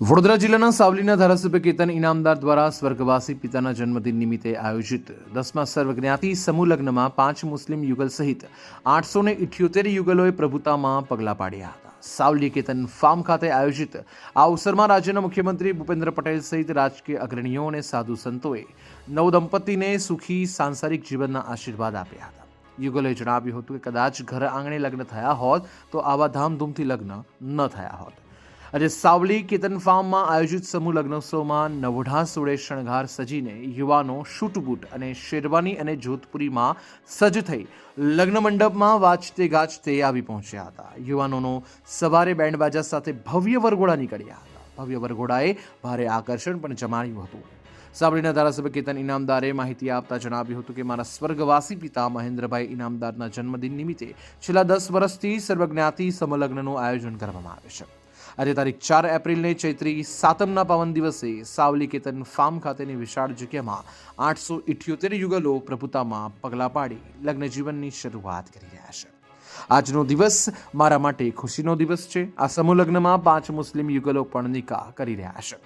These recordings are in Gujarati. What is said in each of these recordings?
વડોદરા જિલ્લાના સાવલીના ધારાસભ્ય કેતન ઇનામદાર દ્વારા સ્વર્ગવાસી પિતાના જન્મદિન નિમિત્તે આયોજિત દસમા સર્વજ્ઞાતિ સમૂહ લગ્નમાં પાંચ મુસ્લિમ યુગલ સહિત આઠસો ને ઇઠ્યોતેર યુગલોએ પ્રભુતામાં પગલાં પાડ્યા હતા. સાવલી કેતન ફાર્મ ખાતે આયોજિત આ અવસરમાં રાજ્યના મુખ્યમંત્રી ભૂપેન્દ્ર પટેલ સહિત રાજકીય અગ્રણીઓ અને સાધુ સંતોએ નવદંપતીને સુખી સાંસારિક જીવનના આશીર્વાદ આપ્યા હતા. યુગલોએ જણાવ્યું હતું કે કદાચ ઘર આંગણે લગ્ન થયા હોત તો આવા ધામધૂમથી લગ્ન ન થયા હોત. આજે સાવલી કેતન ફાર્મમાં આયોજિત સમૂહ લગ્નોત્સવમાં નવઢા સોળે શણગાર સજીને યુવાનો શૂટબૂટ અને શેરવાની અને જોધપુરીમાં સજ્જ થઈ લગ્ન મંડપમાં વાજતે ગાજતે આવી પહોંચ્યા હતા. યુવાનોનો સવારે બેન્ડબાજા સાથે ભવ્ય વરઘોડા નીકળ્યા હતા. ભવ્ય વરઘોડાએ ભારે આકર્ષણ પણ જમાડ્યું હતું. સાબરીના ધારાસભ્ય કેતન ઇનામદારે માહિતી આપતા જણાવ્યું હતું કે, મારા સ્વર્ગવાસી પિતા મહેન્દ્રભાઈ ઇનામદારના જન્મદિન નિમિત્તે છેલ્લા દસ વર્ષથી સર્વજ્ઞાતિ સમલગ્નનું આયોજન કરવામાં આવે છે. આજે તારીખ ચાર એપ્રિલને ચૈત્રી સાતમના પાવન દિવસે સાવલી કેતન ફાર્મ ખાતેની વિશાળ જગ્યામાં આઠસો ઇઠ્યોતેર યુગલો પ્રભુતામાં પગલાં પાડી લગ્ન જીવનની શરૂઆત કરી રહ્યા છે. આજનો દિવસ મારા માટે ખુશીનો દિવસ છે. આ સમૂહ લગ્નમાં પાંચ મુસ્લિમ યુગલો પણ નિકાહ કરી રહ્યા છે.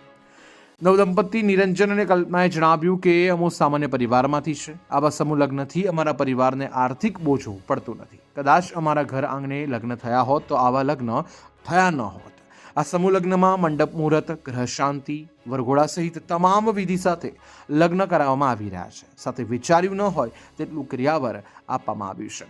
નવદંપતિ નિરંજન અને કલ્પનાએ જણાવ્યું કે અમો સામાન્ય પરિવારમાંથી છે. આવા સમૂહ લગ્નથી અમારા પરિવારને આર્થિક બોજો પડતો નથી. કદાચ અમારા ઘર આંગણે લગ્ન થયા હોત તો આવા લગ્ન થયા ન હોત. આ સમૂહ લગ્નમાં મંડપ, મુહૂર્ત ગ્રહ શાંતિ વરઘોડા સહિત તમામ વિધિ સાથે લગ્ન કરાવવામાં આવી રહ્યા છે. સાથે વિચાર્યું ન હોય તેટલું ક્રિયાવર આપવામાં આવ્યું છે.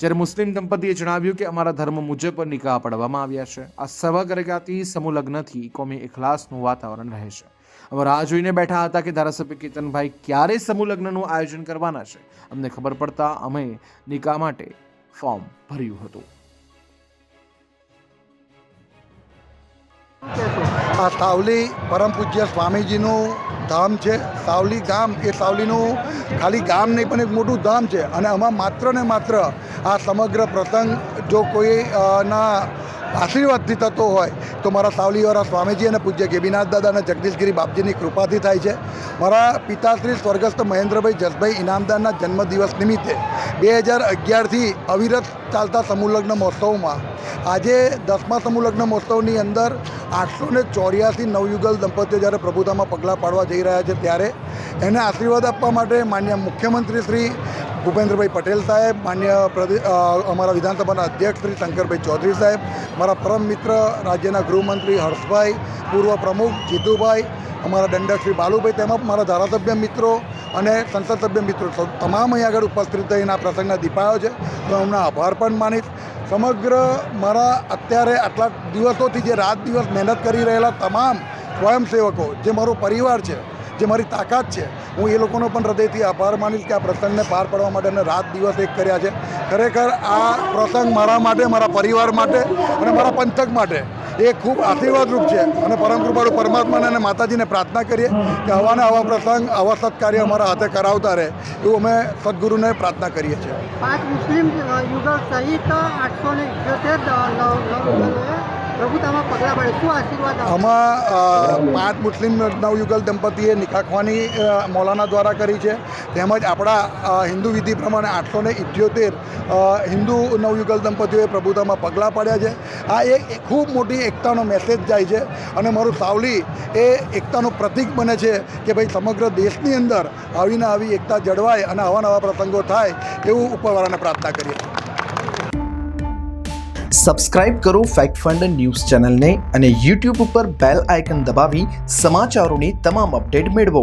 જ્યારે મુસ્લિમ દંપતીએ જણાવ્યું કે અમારા ધર્મ મુજબ નિકાહ પડવામાં આવ્યા છે, આ સર્વગ્રગાતી સમૂહ લગ્નથી કોમી એખલાસનું વાતાવરણ રહે છે. અમે રાહ જોઈને બેઠા હતા કે ધારાસભ્ય કેતનભાઈ ક્યારે સમૂહ લગ્નનું આયોજન કરવાના છે. અમને ખબર પડતા અમે નિકાહ માટે ફોર્મ ભર્યું હતું. આ સાવલી પરમ પૂજ્ય સ્વામીજીનું ધામ છે. સાવલી ગામ એ સાવલીનું ખાલી ગામ નહીં, પણ એક મોટું ધામ છે. અને આમાં માત્ર ને માત્ર આ સમગ્ર પ્રસંગ જો કોઈ ના આશીર્વાદથી થતો હોય, તો મારા સાવલીવાળા સ્વામીજી અને પૂજ્ય ગેબીનાથ દાદા અને જગદીશગીરી બાપજીની કૃપાથી થાય છે. મારા પિતાશ્રી સ્વર્ગસ્થ મહેન્દ્રભાઈ જસભાઈ ઇનામદારના જન્મદિવસ નિમિત્તે બે હજાર અગિયારથી અવિરત ચાલતા સમૂહલગ્ન મહોત્સવમાં આજે દસમા સમૂહલગ્ન મહોત્સવની અંદર આઠસો ને ચોર્યાસી નવયુગલ દંપતીઓ જ્યારે પ્રભુતામાં પગલાં પાડવા જઈ રહ્યા છે ત્યારે એને આશીર્વાદ આપવા માટે માન્ય મુખ્યમંત્રી શ્રી ભૂપેન્દ્રભાઈ પટેલ સાહેબ, માન્ય અમારા વિધાનસભાના અધ્યક્ષ શ્રી શંકરભાઈ ચૌધરી સાહેબ, મારા પરમ મિત્ર રાજ્યના ગૃહમંત્રી હર્ષભાઈ, પૂર્વ પ્રમુખ જીતુભાઈ, અમારા દંડક શ્રી બાલુભાઈ તેમજ મારા ધારાસભ્ય મિત્રો અને સંસદ સભ્ય મિત્રો તમામ અહીં આગળ ઉપસ્થિત થઈને આ પ્રસંગના દીપાયો છે. તો એમનો આભાર પણ માનીશ. સમગ્ર મારા અત્યારે આટલા દિવસોથી જે રાત દિવસ મહેનત કરી રહેલા તમામ સ્વયંસેવકો, જે મારો પરિવાર છે, જે મારી તાકાત છે, હું એ લોકોનો પણ હૃદયથી આભાર માનીશ કે આ પ્રસંગને પાર પાડવા માટે અને રાત દિવસ એક કર્યા છે. ખરેખર આ પ્રસંગ મારા માટે, મારા પરિવાર માટે અને મારા પંથક માટે એ ખૂબ આશીર્વાદરૂપ છે. અને પરમ કૃપાળુ પરમાત્માને અને માતાજીને પ્રાર્થના કરીએ કે આવાને આવા પ્રસંગ, આવા સત્કાર્ય અમારા હાથે કરાવતા રહે, એવું અમે સદગુરુને પ્રાર્થના કરીએ છીએ. પાંચ મુસ્લિમ યુગલ સહિત આઠસો ને પ્રભુતામાં પગલાં પડે શું આશીર્વાદ? આમાં પાંચ મુસ્લિમ નવયુગલ દંપતીએ નિકાખવાની મૌલાના દ્વારા કરી છે તેમજ આપણા હિન્દુ વિધિ પ્રમાણે આઠસો ને ઇઠ્યોતેર હિન્દુ નવયુગલ દંપતીઓએ પ્રભુતામાં પગલાં પાડ્યા છે. આ એક ખૂબ મોટી એકતાનો મેસેજ જાય છે અને મારું સાવલી એ એકતાનું પ્રતીક બને છે કે ભાઈ સમગ્ર દેશની અંદર આવીને આવી એકતા જળવાય અને આવા નવા પ્રસંગો થાય એવું ઉપરવાળાને પ્રાર્થના કરીએ. સબસ્ક્રાઇબ કરો ફેક્ટ ફંડ ન્યૂઝ ચેનલને અને યુટ્યુબ ઉપર બેલ આઇકન દબાવી સમાચારોની તમામ અપડેટ મેળવો.